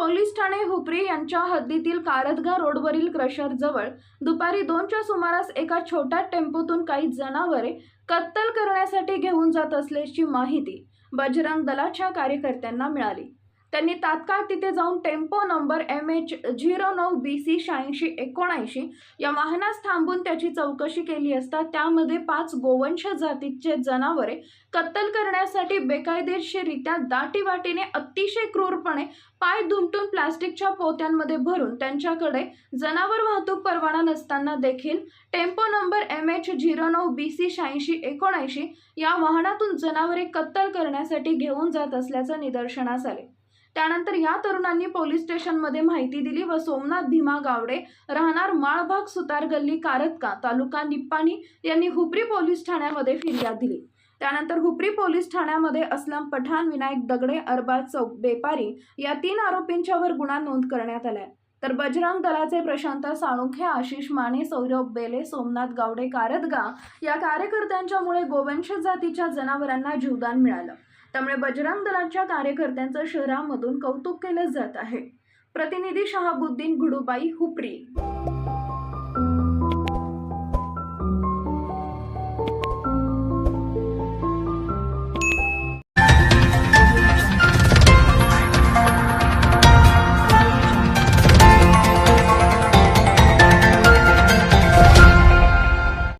Police Thane Hupari यांच्या हद्दीतील कारदगा रोडवरील क्रशरजवळ दुपारी दोनच्या सुमारास एका छोट्या टेम्पोतून काही जनावरे कत्तल करण्यासाठी घेऊन जात असल्याची माहिती बजरंग दलाच्या कार्यकर्त्यांना मिळाली. त्यांनी तात्काळ तिथे जाऊन tempo number M H zero नऊ बी सी शहाऐंशी एकोणऐंशी या वाहनास थांबून त्याची चौकशी केली असता त्यामध्ये पाच गोवंश जातीचे जनावरे कत्तल करण्यासाठी बेकायदेशीररित्या दाटीवाटीने अतिशय क्रूरपणे पाय दुमटून प्लास्टिकच्या पोत्यांमध्ये भरून त्यांच्याकडे जनावर वाहतूक परवाना नसताना देखील tempo number M H zero नऊ बी सी शहाऐंशी एकोणऐंशी या वाहनातून जनावरे कत्तल करण्यासाठी घेऊन जात असल्याचं निदर्शनास आले. त्यानंतर या तरुणांनी पोलीस स्टेशनमध्ये माहिती दिली व सोमनाथ भीमा गावडे राहणार माळभाग सुतार गल्ली कारतका तालुका निप्पाणी यांनी हुपरी पोलीस ठाण्यामध्ये फिर्याद दिली. त्यानंतर हुपरी पोलीस ठाण्यामध्ये असलम पठाण विनायक दगडे अरबाज चौक बेपारी या तीन आरोपींच्यावर गुन्हा नोंद करण्यात आलाय. तर बजरंग दलाचे प्रशांत साळुंखे आशिष माने सौरभ बेले सोमनाथ गावडे कारदगा या कार्यकर्त्यांच्यामुळे गोवंश जातीच्या जनावरांना जीवदान मिळालं. त्यामुळे बजरंग दलाच्या कार्यकर्त्यांचं शहरामधून कौतुक केलं जात आहे. प्रतिनिधी शहाबुद्दीन घुडुबाई हुपरी.